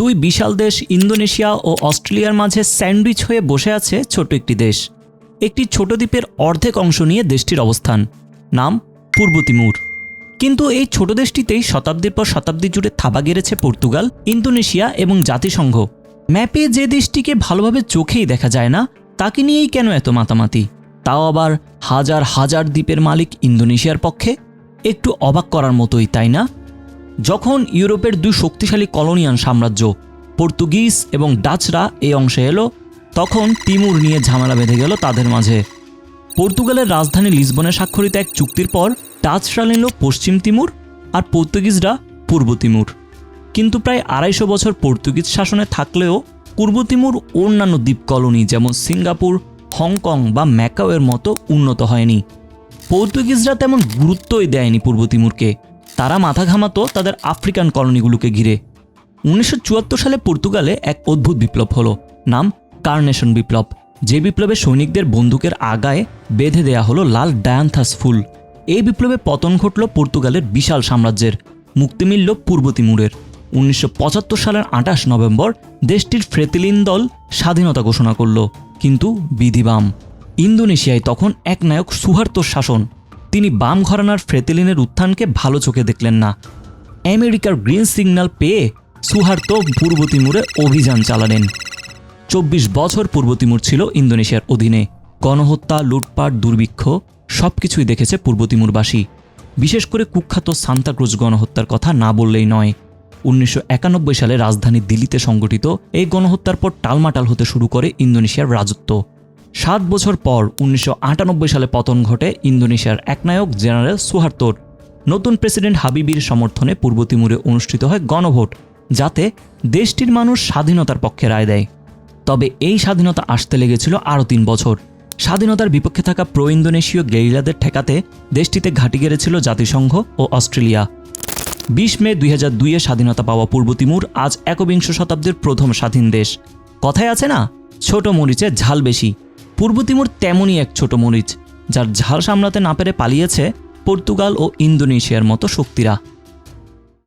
দুই বিশাল দেশ, ইন্দোনেশিয়া ও অস্ট্রেলিয়ার মাঝে স্যান্ডউইচ হয়ে বসে আছে ছোট একটি দেশ। একটি ছোট দ্বীপের অর্ধেক অংশ নিয়ে দেশটির অবস্থান। নাম পূর্ব তিমুর কিন্তু এই ছোট দেশটিতেই শতাব্দীর পর শতাব্দী জুড়ে থাবা গেড়েছে পর্তুগাল, ইন্দোনেশিয়া এবং জাতিসংঘ। ম্যাপে যে দেশটিকে ভালোভাবে চোখেই দেখা যায় না, তাকে নিয়েই কেন এত মাতামাতি? তাও আবার হাজার হাজার দ্বীপের মালিক ইন্দোনেশিয়ার পক্ষে? একটু অবাক করার মতোই, তাই না? যখন ইউরোপের দুই শক্তিশালী কলোনিয়ান সাম্রাজ্য, পর্তুগিজ এবং ডাচরা এই অংশে এলো, তখন তিমুর নিয়ে ঝামেলা বেঁধে গেল তাদের মাঝে। পর্তুগালের রাজধানী লিসবনে স্বাক্ষরিত এক চুক্তির পর ডাচরা নিল পশ্চিম তিমুর আর পর্তুগিজরা পূর্ব তিমুর। কিন্তু প্রায় আড়াইশো বছর পর্তুগিজ শাসনে থাকলেও পূর্ব তিমুর অন্যান্য দ্বীপ কলোনি যেমন সিঙ্গাপুর, হংকং বা ম্যাকাওয়ের মতো উন্নত হয়নি। পর্তুগিজরা তেমন গুরুত্বই দেয়নি পূর্ব তিমুরকে। তারা মাথা ঘামাতো তাদের আফ্রিকান কলোনিগুলোকে ঘিরে। উনিশশো চুয়াত্তর সালে পর্তুগালে এক অদ্ভুত বিপ্লব হলো, নাম কার্নেশন বিপ্লব। যে বিপ্লবে সৈনিকদের বন্দুকের আগায় বেঁধে দেয়া হলো লাল ডায়ান্থাস ফুল। এই বিপ্লবে পতন ঘটল পর্তুগালের বিশাল সাম্রাজ্যের, মুক্তি মিলল পূর্ব তিমুরের। উনিশশো সালের আঠাশ নভেম্বর দেশটির ফ্রেতিলিন দল স্বাধীনতা ঘোষণা করল, কিন্তু বিধিবাম। ইন্দোনেশিয়ায় তখন এক নায়ক সুহার্তোর শাসন। তিনি বাম ঘরানার ফ্রেতেলিনের উত্থানকে ভালো চোখে দেখলেন না। আমেরিকার গ্রিন সিগন্যাল পেয়ে সুহার্তো পূর্ব তিমুরে অভিযান চালালেন। চব্বিশ বছর পূর্ব তিমুর ছিল ইন্দোনেশিয়ার অধীনে। গণহত্যা, লুটপাট, দুর্ভিক্ষ সব কিছুই দেখেছে পূর্ব তিমুরবাসী। বিশেষ করে কুখ্যাত সান্তাক্রুজ গণহত্যার কথা না বললেই নয়। উনিশশো সালে রাজধানী দিল্লিতে সংগঠিত এই গণহত্যার পর টালমাটাল হতে শুরু করে ইন্দোনেশিয়ার রাজত্ব। সাত বছর পর উনিশশো আটানব্বই সালে পতন ঘটে ইন্দোনেশিয়ার একনায়ক জেনারেল সুহার্তোর নতুন প্রেসিডেন্ট হাবিবির সমর্থনে পূর্ব তিমুরে অনুষ্ঠিত হয় গণভোট, যাতে দেশটির মানুষ স্বাধীনতার পক্ষে রায় দেয়। তবে এই স্বাধীনতা আসতে লেগেছিল আরও তিন বছর। স্বাধীনতার বিপক্ষে থাকা প্রো ইন্দোনেশীয় গেরিলাদের ঠেকাতে দেশটিতে ঘাঁটি গেড়েছিল জাতিসংঘ ও অস্ট্রেলিয়া। বিশ মে দুই হাজার দুইয়ে স্বাধীনতা পাওয়া পূর্ব তিমুর আজ একবিংশ শতাব্দীর প্রথম স্বাধীন দেশ। কথায় আছে না? ছোট মরিচে ঝাল বেশি। পূর্ব তিমুর তেমনই এক ছোট মরিচ, যার ঝাল সামলাতে না পেরে পালিয়েছে পর্তুগাল ও ইন্দোনেশিয়ার মতো শক্তিরা।